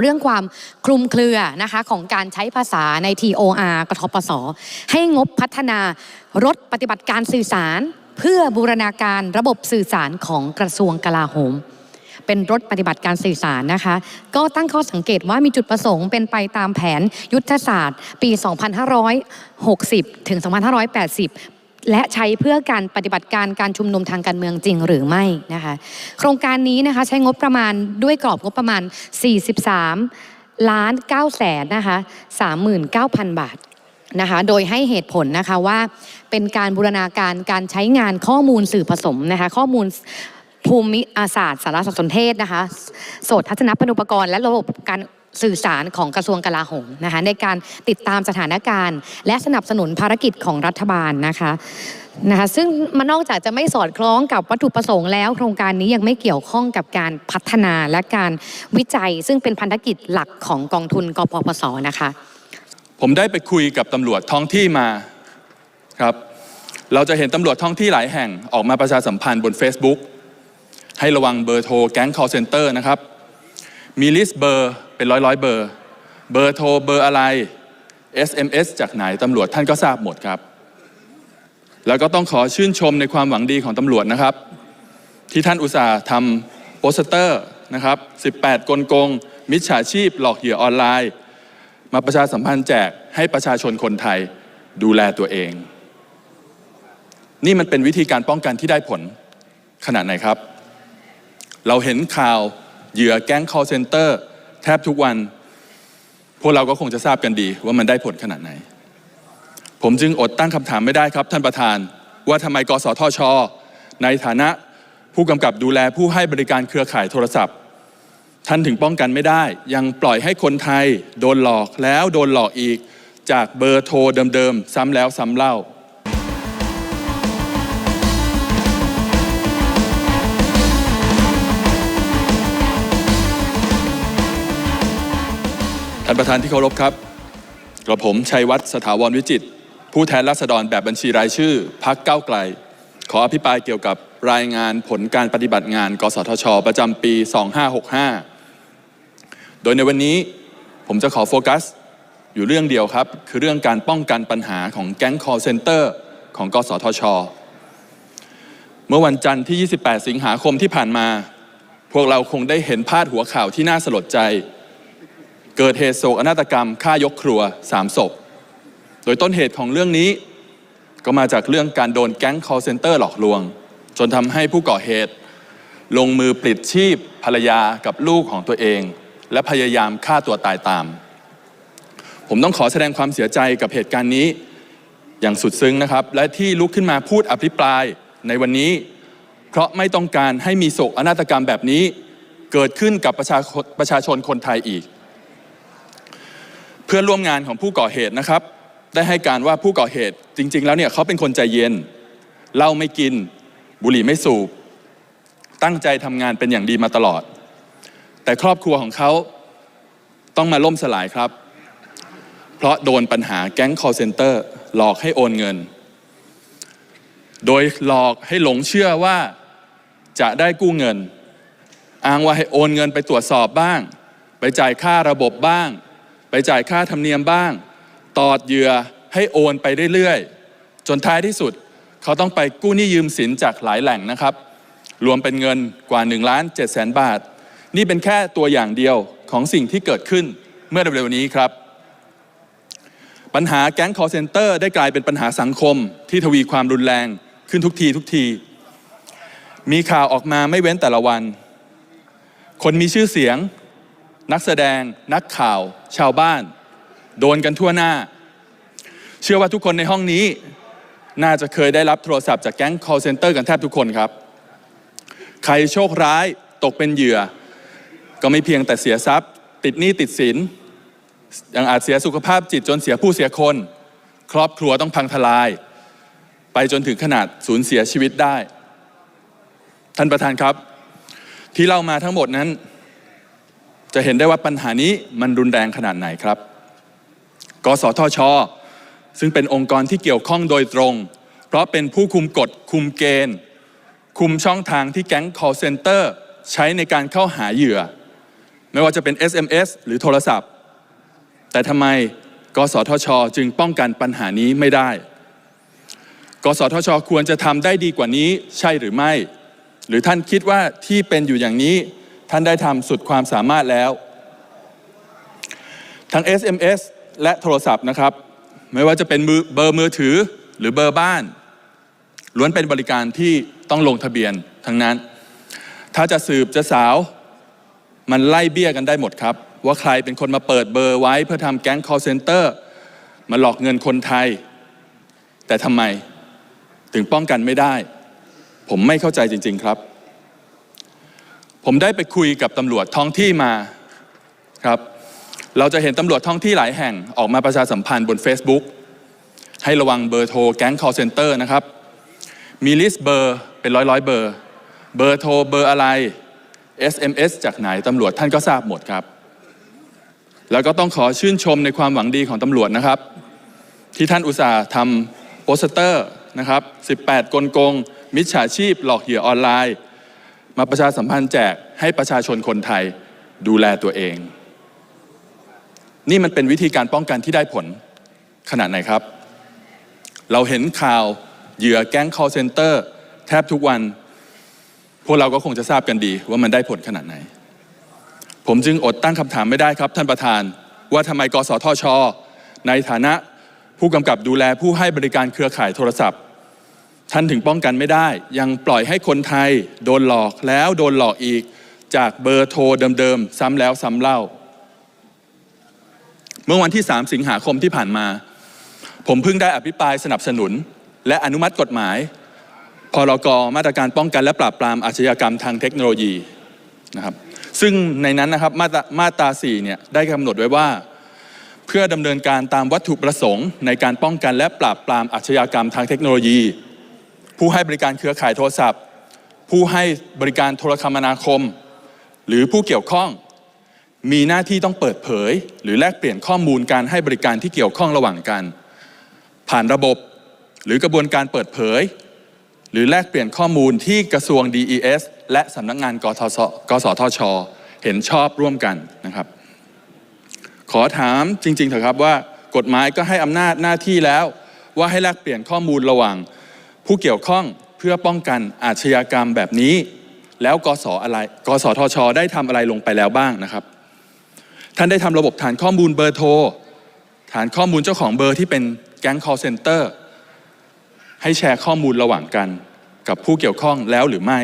เรื่องความคลุมเครือนะคะของการใช้ภาษาใน TOR กทปส ให้งบพัฒนารถปฏิบัติการสื่อสาร เพื่อบูรณาการระบบสื่อสารของกระทรวงกลาโหม เป็นรถปฏิบัติการสื่อสารนะคะ ก็ตั้งข้อสังเกตว่ามีจุดประสงค์เป็นไปตามแผนยุทธศาสตร์ ปี 2560 ถึง 2580 และใช้เพื่อการปฏิบัติการการชุมนุมทางการเมืองจริงหรือไม่นะคะ โครงการนี้นะคะใช้งบประมาณด้วยกรอบงบประมาณ 43 ล้าน9แสนนะคะ39,000 บาทนะคะ โดยให้เหตุผลนะคะว่าเป็นการบูรณาการการใช้งานข้อมูลสื่อผสมนะคะข้อมูลภูมิศาสตร์สารสนเทศนะคะ โสตทัศนพนุปกรณ์และระบบการ สื่อสารของกระทรวงกลาโหมนะคะในการติดตามสถานการณ์ และสนับสนุนภารกิจของรัฐบาลนะคะนะคะซึ่งมันนอกจากจะไม่สอดคล้องกับวัตถุประสงค์แล้ว โครงการนี้ยังไม่เกี่ยวข้องกับการพัฒนาและการวิจัย ซึ่งเป็นพันธกิจหลักของกองทุนกปปสนะคะผมได้ไปคุยกับตำรวจท้องที่มาครับเราจะเห็นตำรวจท้องที่หลายแห่งออกมาประชาสัมพันธ์บน Facebook ให้ระวังเบอร์โทรแก๊ง call center นะครับมีลิสต์เบอร์ เป็นร้อยร้อยเบอร์ เบอร์โทรเบอร์อะไร SMS จากไหนตำรวจท่านก็ทราบหมดครับ แล้วก็ต้องขอชื่นชมในความหวังดีของตำรวจนะครับ ที่ท่านอุตส่าห์ทำโปสเตอร์นะครับ 18 กลโกง มิจฉาชีพ หลอกเหยื่อออนไลน์ มาประชาสัมพันธ์แจกให้ประชาชนคนไทยดูแลตัวเอง นี่มันเป็นวิธีการป้องกันที่ได้ผลขนาดไหนครับ เราเห็นข่าวเหยื่อแก๊ง call center แทบทุกวัน พวกเราก็คงจะทราบกันดีว่ามันได้ผลขนาดไหน ผมจึงอดตั้งคำถามไม่ได้ครับ ท่านประธาน ว่าทำไมกสทช ในฐานะผู้กำกับดูแลผู้ให้บริการเครือข่ายโทรศัพท์ ท่านถึงป้องกันไม่ได้ ยังปล่อยให้คนไทย โดนหลอกแล้วโดนหลอกอีก จากเบอร์โทรเดิมๆซ้ำแล้วซ้ำเล่าานประธานที่เคารพครับกระผมชัยวัฒน์สถาวรวิจิต ผู้แทนราษฎรแบบบัญชีรายชื่อพักเก้าไกล ขออภิปรายเกี่ยวกับรายงานผลการปฏิบัติงาน กสทช ประจำปี 2565 โดยในวันนี้ผมจะขอโฟกัส อยู่เรื่องเดียวครับ คือเรื่องการป้องกันปัญหาของแก๊ง call center ของ กสทช เมื่อวันจันทร์ที่ 28 สิงหาคมที่ผ่านมา พวกเราคงได้เห็นพาดหัวข่าวที่น่าสลดใจ เกิดเหตุโศกนาฏกรรมฆ่ายกครัวสามศพ โดยต้นเหตุของเรื่องนี้ ก็มาจากเรื่องการโดนแก๊ง call center หลอกลวง จนทำให้ผู้ก่อเหตุ ลงมือปลิดชีพภรรยากับลูกของตัวเอง และพยายามฆ่าตัวตายตาม ผมต้องขอแสดงความเสียใจกับเหตุการณ์นี้ อย่างสุดซึ้งนะครับ และที่ลุกขึ้นมาพูดอภิปรายในวันนี้ เพราะไม่ต้องการให้มีโศกนาฏกรรมแบบนี้ เกิดขึ้นกับประชาประชาชนคนไทยอีก พื่อนร่วมงานของผู้ก่อเหตุนะครับ ได้ให้การว่าผู้ก่อเหตุจริง ๆ แล้วเนี่ยเขาเป็นคนใจเย็นเหล้าไม่กิน บุหรี่ไม่สูบ ตั้งใจทำงานเป็นอย่างดีมาตลอด แต่ครอบครัวของเขาต้องมาล่มสลายครับ เพราะโดนปัญหาแก๊ง call center หลอกให้โอนเงิน โดยหลอกให้หลงเชื่อว่าจะได้กู้เงิน อ้างว่าให้โอนเงินไปตรวจสอบบ้าง ไปจ่ายค่าระบบบ้าง ไปจ่ายค่าธรรมเนียมบ้าง ตอดเหยื่อให้โอนไปเรื่อยๆ จนท้ายที่สุด เขาต้องไปกู้หนี้ยืมสินจากหลายแหล่งนะครับ รวมเป็นเงินกว่า1ล้าน7แสนบาท นี่เป็นแค่ตัวอย่างเดียวของสิ่งที่เกิดขึ้นเมื่อเร็วๆนี้ครับ ปัญหาแก๊ง call center ได้กลายเป็นปัญหาสังคม ที่ทวีความรุนแรงขึ้นทุกทีทุกที มีข่าวออกมาไม่เว้นแต่ละวัน คนมีชื่อเสียง นักแสดง นักข่าว ชาวบ้าน โดนกันทั่วหน้า เชื่อว่าทุกคนในห้องนี้ น่าจะเคยได้รับโทรศัพท์จากแก๊ง call center กันแทบทุกคนครับ ใครโชคร้ายตกเป็นเหยื่อ ก็ไม่เพียงแต่เสียทรัพย์ ติดหนี้ติดสิน ยังอาจเสียสุขภาพจิตจนเสียผู้เสียคน ครอบครัวต้องพังทลาย ไปจนถึงขนาดสูญเสียชีวิตได้ ท่านประธานครับ ที่เล่ามาทั้งหมดนั้น จะเห็นได้ว่าปัญหานี้มันรุนแรงขนาดไหนครับ กสทช ซึ่งเป็นองค์กรที่เกี่ยวข้องโดยตรง เพราะเป็นผู้คุมกฎ คุมเกณฑ์ คุมช่องทางที่แก๊ง call center ใช้ในการเข้าหาเหยื่อ ไม่ว่าจะเป็น SMS หรือโทรศัพท์ แต่ทำไมกสทช จึงป้องกันปัญหานี้ไม่ได้ กสทช ควรจะทำได้ดีกว่านี้ใช่หรือไม่ หรือท่านคิดว่าที่เป็นอยู่อย่างนี้ ท่านได้ทำสุดความสามารถแล้ว ทั้ง SMS และโทรศัพท์นะครับ ไม่ว่าจะเป็นเบอร์มือถือหรือเบอร์บ้าน ล้วนเป็นบริการที่ต้องลงทะเบียนทั้งนั้น ถ้าจะสืบจะสาว มันไล่เบี้ยกันได้หมดครับ ว่าใครเป็นคนมาเปิดเบอร์ไว้เพื่อทำแก๊ง call center มาหลอกเงินคนไทย แต่ทำไมถึงป้องกันไม่ได้ ผมไม่เข้าใจจริง ๆ ครับ ผมได้ไปคุยกับตำรวจท้องที่มาครับ เราจะเห็นตำรวจท้องที่หลายแห่งออกมาประชาสัมพันธ์บน Facebook ให้ระวังเบอร์โทรแก๊ง call center นะครับ มีลิสต์เบอร์เป็นร้อยร้อยเบอร์ เบอร์โทรเบอร์อะไร SMS จากไหนตำรวจท่านก็ทราบหมดครับ แล้วก็ต้องขอชื่นชมในความหวังดีของตำรวจนะครับ ที่ท่านอุตส่าห์ทำโปสเตอร์นะครับ 18 กลโกง มิจฉาชีพ หลอกเหยื่อออนไลน์ มาประชาสัมพันธ์แจกให้ประชาชนคนไทยดูแลตัวเอง นี่มันเป็นวิธีการป้องกันที่ได้ผลขนาดไหนครับ เราเห็นข่าวเหยื่อแก๊ง call center แทบทุกวัน พวกเราก็คงจะทราบกันดีว่ามันได้ผลขนาดไหน ผมจึงอดตั้งคำถามไม่ได้ครับ ท่านประธาน ว่าทำไมกสทช ในฐานะผู้กำกับดูแลผู้ให้บริการเครือข่ายโทรศัพท์ ท่านถึงป้องกันไม่ได้ ยังปล่อยให้คนไทย โดนหลอกแล้วโดนหลอกอีกจากเบอร์โทรเดิมๆซ้ำแล้วซ้ำเล่า เมื่อวันที่ 3 สิงหาคมที่ผ่านมา ผมเพิ่งได้อภิปรายสนับสนุน และอนุมัติกฎหมายพรกมาตรการป้องกันและปราบปรามอาชญากรรมทางเทคโนโลยีนะครับซึ่งในนั้นนะครับมาตรามาตรา4เนี่ยได้กำหนดไว้ว่า เพื่อดำเนินการตามวัตถุประสงค์ ในการป้องกันและปราบปรามอาชญากรรมทางเทคโนโลยี ผู้ให้บริการเครือข่ายโทรศัพท์ ผู้ให้บริการโทรคมนาคม หรือผู้เกี่ยวข้อง มีหน้าที่ต้องเปิดเผย หรือแลกเปลี่ยนข้อมูลการให้บริการที่เกี่ยวข้องระหว่างกัน ผ่านระบบหรือกระบวนการเปิดเผย หรือแลกเปลี่ยนข้อมูลที่กระทรวง DES และสำนักงานกทศกสทช เห็นชอบร่วมกันนะครับ ขอถามจริงๆเถอะครับว่ากฎหมายก็ให้อำนาจหน้าที่แล้ว ว่าให้แลกเปลี่ยนข้อมูลระหว่าง ผู้เกี่ยวข้องเพื่อป้องกันอาชญากรรมแบบนี้ แล้วกสออะไรกสทช ได้ทำอะไรลงไปแล้วบ้างนะครับ ท่านได้ทำระบบฐานข้อมูลเบอร์โทรฐานข้อมูลเจ้าของเบอร์ที่เป็นแก๊ง call center ให้แชร์ข้อมูลระหว่างกันกับผู้เกี่ยวข้องแล้วหรือไม่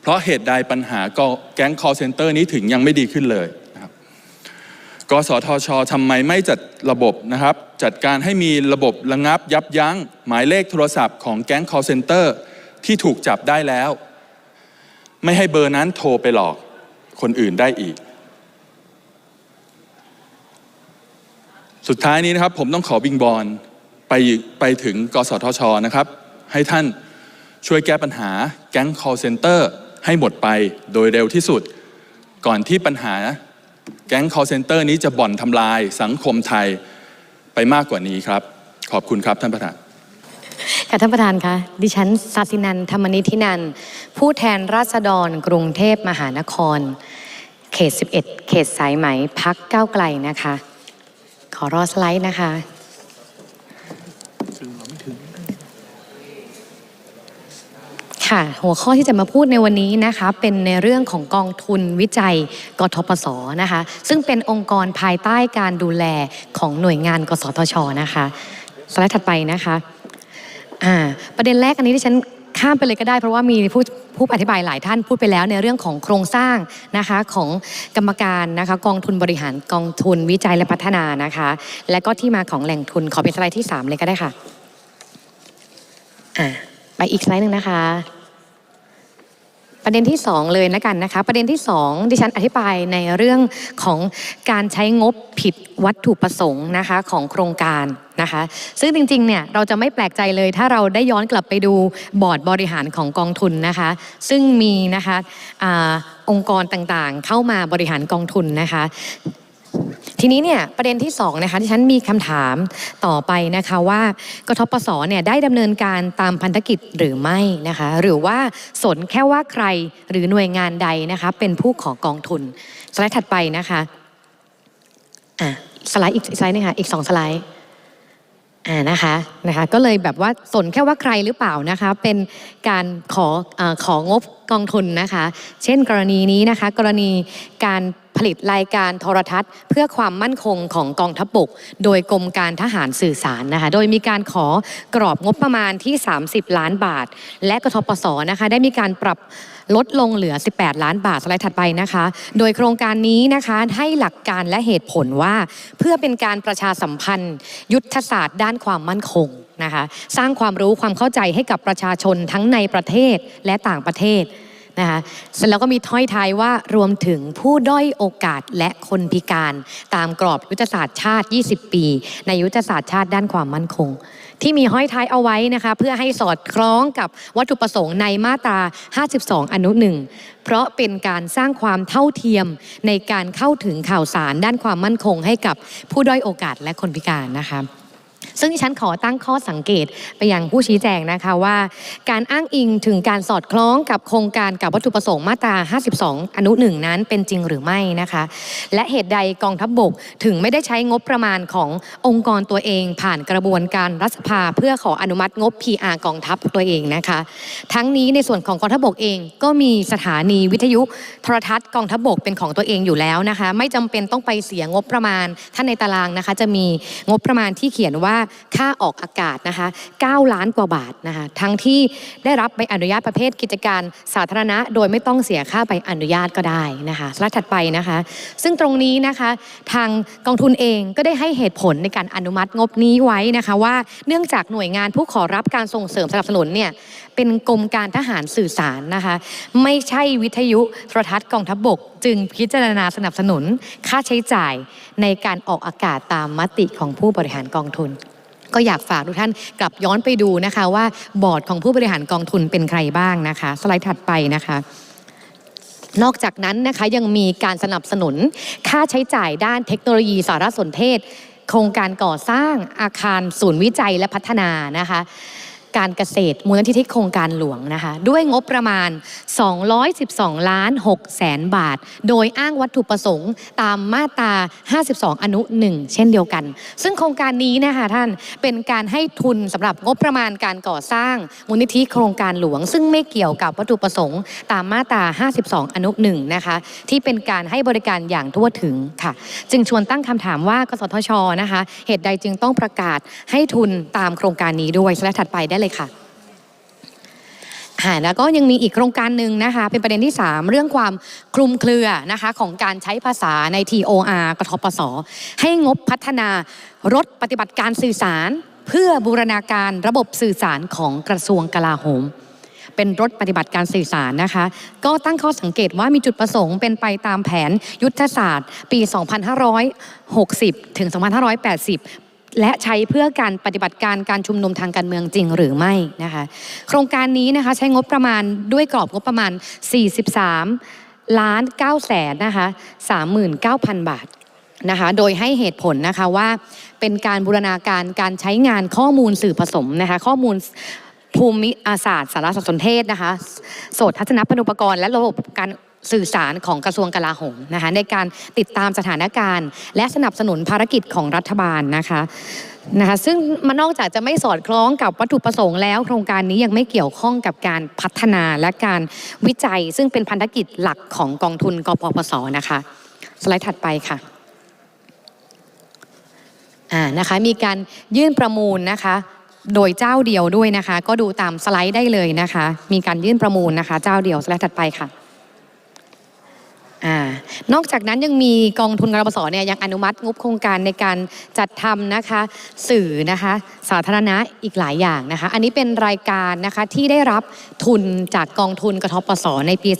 เพราะเหตุใดปัญหาก็แก๊ง call center นี้ถึงยังไม่ดีขึ้นเลย กสทชทำไมไม่จัดระบบนะครับ จัดการให้มีระบบระงับยับยั้ง หมายเลขโทรศัพท์ของแก๊ง call center ที่ถูกจับได้แล้ว ไม่ให้เบอร์นั้นโทรไปหลอกคนอื่นได้อีก สุดท้ายนี้นะครับผมต้องขอบิงบอลไปไปถึงกสทชนะครับ ให้ท่านช่วยแก้ปัญหาแก๊ง call center ให้หมดไปโดยเร็วที่สุด ก่อนที่ปัญหา แก๊ง call center นี้จะบ่อนทำลายสังคมไทยไปมากกว่านี้ครับ ขอบคุณครับท่านประธาน ค่ะท่านประธานคะดิฉันศาสินันธรรมนิธินัน ผู้แทนราษฎรกรุงเทพมหานคร เขต 11 เขตสายไหมพักก้าวไกลนะคะ ขอรอสไลด์นะคะ ค่ะ หัวข้อที่จะมาพูดในวันนี้นะคะ เป็นในเรื่องของกองทุนวิจัยกทปสนะคะ ซึ่งเป็นองค์กรภายใต้การดูแลของหน่วยงาน กสทชนะคะสไลด์ถัดไปนะคะอ่าประเด็นแรกอันนี้ที่ฉันข้ามไปเลยก็ได้เพราะว่ามีผู้ผู้อธิบายหลายท่านพูดไปแล้วในเรื่องของโครงสร้างนะคะของกรรมการนะคะกองทุนบริหารกองทุนวิจัยและพัฒนานะคะ และก็ที่มาของแหล่งทุนขอเป็นสไลด์ที่ 3 เลยก็ได้ค่ะอ่าไปอีกสไลด์หนึ่งนะคะ ประเด็นที่ 2 เลยนะกันนะคะ ประเด็นที่ 2 ดิฉันอธิบายในเรื่องของการใช้งบผิดวัตถุประสงค์นะคะของโครงการนะคะ ซึ่งจริงๆเนี่ยเราจะไม่แปลกใจเลย ถ้าเราได้ย้อนกลับไปดูบอร์ดบริหารของกองทุนนะคะ ซึ่งมีนะคะอองค์กรต่างๆเข้ามาบริหารกองทุนนะคะ ทีนี้เนี่ยประเด็นที่2นะคะที่ฉันมีคำถามต่อไปนะคะว่ากทปสเนี่ยได้ดำเนินการตามพันธกิจหรือไม่นะคะหรือว่าสนแค่ว่าใครหรือหน่วยงานใดนะคะเป็นผู้ขอกองทุนสไลด์ถัดไปนะคะอะสไลด์อีกสไลด์นึงค่ะอีกสองสไลด์อ่านะคะนะคะก็เลยแบบว่าสนแค่ว่าใครหรือเปล่านะคะเป็นการขออของบกองทุนนะคะ เช่นกรณีนี้นะคะ กรณีการ ผลิตรายการโทรทัศน์ เพื่อความมั่นคงของกองทัพบกโดยกรมการทหารสื่อสารนะคะโดยมีการขอกรอบงบประมาณที่ 30 ล้านบาท และกทปสนะคะได้มีการปรับลดลงเหลือ 18 ล้านบาทสไลด์ถัดไปนะคะ โดยโครงการนี้นะคะให้หลักการและเหตุผลว่า เพื่อเป็นการประชาสัมพันธ์ ยุทธศาสตร์ด้านความมั่นคงนะคะ สร้างความรู้ความเข้าใจให้กับประชาชนทั้งในประเทศและต่างประเทศ นะคะเสร็จแล้วก็มีถ้อยท้ายว่ารวมถึงผู้ด้อยโอกาสและคนพิการตามกรอบยุทธศาสตร์ชาติ 20 ปี ในยุทธศาสตร์ชาติด้านความมั่นคง ที่มีห้อยท้ายเอาไว้นะคะเพื่อให้สอดคล้องกับวัตถุประสงค์ในมาตรา 52 อนุหนึ่งเพราะเป็นการสร้างความเท่าเทียมในการเข้าถึงข่าวสารด้านความมั่นคงให้กับผู้ด้อยโอกาสและคนพิการนะคะ ซึ่งดิฉันขอตั้งข้อสังเกตไปยังผู้ชี้แจงนะคะว่า การอ้างอิงถึงการสอดคล้องกับโครงการกับวัตถุประสงค์มาตรา 52 อนุหนึ่งนั้นเป็นจริงหรือไม่นะคะ และเหตุใดกองทัพบบกถึงไม่ได้ใช้งบประมาณขององค์กรตัวเอง ผ่านกระบวนการรัฐสภาเพื่อขออนุมัติงบ PR กองทัพตัวเองนะคะ ทั้งนี้ในส่วนของกองทัพบกเองก็มีสถานีวิทยุโทรทัศน์กองทัพบกเป็นของตัวเองอยู่แล้วนะคะ ไม่จำเป็นต้องไปเสียงบประมาณท่านในตารางนะคะ จะมีงบประมาณที่เขียนว่าค่าออกอากาศนะคะ 9 ล้านกว่าบาทนะคะ ทั้งที่ได้รับใบอนุญาตประเภทกิจการสาธารณะ โดยไม่ต้องเสียค่าใบอนุญาตก็ได้นะคะสไลด์ถัดไปนะคะ ซึ่งตรงนี้นะคะ ทางกองทุนเองก็ได้ให้เหตุผลในการอนุมัติงบนี้ไว้นะคะว่าเนื่องจากหน่วยงานผู้ขอรับการส่งเสริมสนับสนุนเนี่ยเป็นกรมการทหารสื่อสารนะคะ ไม่ใช่วิทยุโทรทัศน์กองทัพบกจึงพิจารณาสนับสนุนค่าใช้จ่ายในการออกอากาศตามมติของผู้บริหารกองทุน ก็อยากฝากทุกท่านกลับย้อนไปดูนะคะว่าบอร์ดของผู้บริหารกองทุนเป็นใครบ้างนะคะ สไลด์ถัดไปนะคะนอกจากนั้นนะคะยังมีการสนับสนุนค่าใช้จ่ายด้านเทคโนโลยีสารสนเทศ โครงการก่อสร้างอาคารศูนย์วิจัยและพัฒนานะคะ การเกษตรมูลนิธิโครงการหลวงนะคะ ด้วยงบประมาณ 212 ล้าน6แสนบาท โดยอ้างวัตถุประสงค์ตามมาตรา 52 อนุ 1 เช่นเดียวกัน ซึ่งโครงการนี้นะคะท่านเป็นการให้ทุนสำหรับงบประมาณการก่อสร้างมูลนิธิโครงการหลวง ซึ่งไม่เกี่ยวกับวัตถุประสงค์ ตามมาตรา 52 อนุ 1 นะคะ ที่เป็นการให้บริการอย่างทั่วถึงค่ะ จึงชวนตั้งคำถามว่ากสทชนะคะ เหตุใดจึงต้องประกาศให้ทุนตามโครงการนี้ด้วยสไลด์ถัดไปได้เลยค่ะอ่าแล้วก็ยังมีอีกโครงการหนึ่งนะคะ เป็นประเด็นที่ 3 เรื่องความคลุมเครือนะคะของการใช้ภาษาใน TOR กทปส ให้งบพัฒนารถปฏิบัติการสื่อสาร เพื่อบูรณาการระบบสื่อสารของกระทรวงกลาโหม เป็นรถปฏิบัติการสื่อสารนะคะ ก็ตั้งข้อสังเกตว่ามีจุดประสงค์เป็นไปตามแผนยุทธศาสตร์ ปี 2560 ถึง 2580 และใช้เพื่อการปฏิบัติการการชุมนุมทางการเมืองจริงหรือไม่นะคะ โครงการนี้นะคะใช้งบประมาณด้วยกรอบงบประมาณ 43 ล้าน9แสนนะคะ39,000 บาทนะคะ โดยให้เหตุผลนะคะว่าเป็นการบูรณาการการใช้งานข้อมูลสื่อผสมนะคะข้อมูลภูมิศาสตร์สารสนเทศนะคะ โสตทัศนพนุปกรณ์และระบบการ สื่อสารของกระทรวงกลาโหมนะคะในการติดตามสถานการณ์ และสนับสนุนภารกิจของรัฐบาลนะคะนะคะซึ่งมันนอกจากจะไม่สอดคล้องกับวัตถุประสงค์แล้ว โครงการนี้ยังไม่เกี่ยวข้องกับการพัฒนาและการวิจัย ซึ่งเป็นพันธกิจหลักของกองทุนกปปสนะคะสไลด์ถัดไปค่ะอ่านะคะมีการยื่นประมูลนะคะโดยเจ้าเดียวด้วยนะคะ ก็ดูตามสไลด์ได้เลยนะคะ มีการยื่นประมูลนะคะ เจ้าเดียวสไลด์ถัดไปค่ะ นอกจากนั้นยังมีกองทุนกรปสเนี่ยยังอนุมัติงบโครงการในการจัดทำนะคะสื่อนะคะสาธารณะอีกหลายอย่างนะคะ อันนี้เป็นรายการนะคะที่ได้รับทุนจากกองทุนกทปสในปี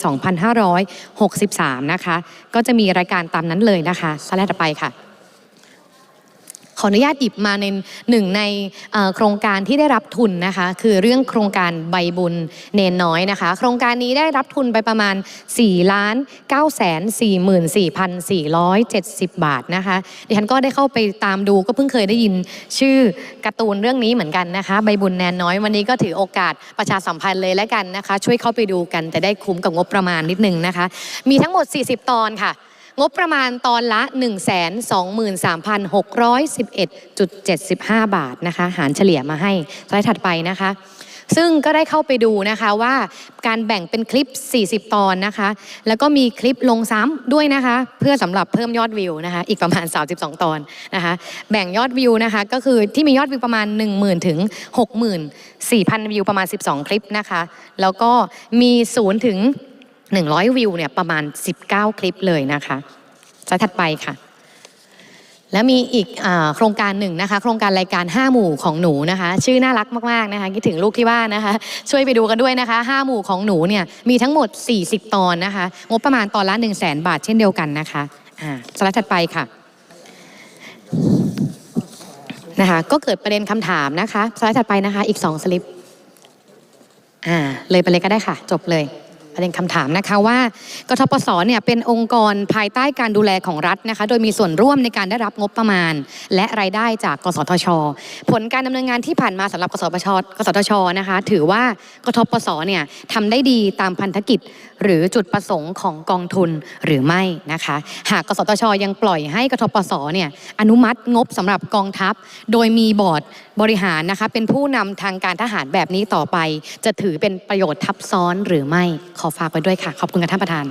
2563 นะคะ ก็จะมีรายการตามนั้นเลยนะคะสไลด์ต่อไปค่ะ ขออนุญาตหยิบมาในหนึ่งในโครงการที่ได้รับทุนนะคะ คือเรื่องโครงการใบบุญเนนน้อยนะคะ โครงการนี้ได้รับทุนไปประมาณ4ล้าน9แสน44,470 บาทนะคะดิฉันก็ได้เข้าไปตามดูก็เพิ่งเคยได้ยินชื่อการ์ตูนเรื่องนี้เหมือนกันนะคะ ใบบุญแนนน้อยวันนี้ก็ถือโอกาสประชาสัมพันธ์เลยแล้วกันนะคะ ช่วยเข้าไปดูกันจะได้คุ้มกับงบประมาณนิดนึงนะคะ มีทั้งหมด 40 ตอนค่ะ งบประมาณตอนละ 123,611.75 บาทนะคะหารเฉลี่ยมาให้สไลด์ถัดไปนะคะ ซึ่งก็ได้เข้าไปดูนะคะว่าการแบ่งเป็นคลิป 40 ตอนนะคะ แล้วก็มีคลิปลงซ้ำด้วยนะคะ เพื่อสำหรับเพิ่มยอดวิวนะคะ อีกประมาณ 32 ตอนนะคะ แบ่งยอดวิวนะคะ ก็คือที่มียอดวิวประมาณ 10,000 ถึง 64,000 วิวประมาณ 12 คลิปนะคะ แล้วก็มี 0 ถึง 100 วิวเนี่ยประมาณ 19 คลิปเลยนะคะสไลด์ถัดไปค่ะ แล้วมีอีกอโครงการหนึ่งนะคะ โครงการรายการ 5 หมู่ของหนูนะคะ ชื่อน่ารักมากๆนะคะคิดถึงลูกที่บ้านนะคะ ช่วยไปดูกันด้วยนะคะ 5 หมู่ของหนูเนี่ยมีทั้งหมด 40 ตอนนะคะ งบประมาณตอนละ 1 0 0 0 0แบาทเช่นเดียวกันนะคะอ่าสไลด์ถัดไปค่ะนะคะก็เกิดประเด็นคำถามนะคะสไลด์ถัดไปนะคะ อีก 2 สลิปอ่าเลยไปเลยก็ได้ค่ะ จบเลย ประเด็นคำถามนะคะว่ากทปสเนี่ยเป็นองค์กรภายใต้การดูแลของรัฐนะคะโดยมีส่วนร่วมในการได้รับงบประมาณ และรายได้จากกสทช ผลการดำเนินงานที่ผ่านมาสำหรับกสทชกสทชนะคะถือว่ากทปสเนี่ยทำได้ดีตามพันธกิจ หรือจุดประสงค์ของกองทุนหรือไม่นะคะ หากกสทชยังปล่อยให้กทปสเนี่ยอนุมัติงบสำหรับกองทัพ โดยมีบอร์ดบริหารนะคะเป็นผู้นำทางการทหารแบบนี้ต่อไป จะถือเป็นประโยชน์ทับซ้อนหรือไม่ขฝากไว้ด้วยค่ะ ขอบคุณค่ะท่านประธาน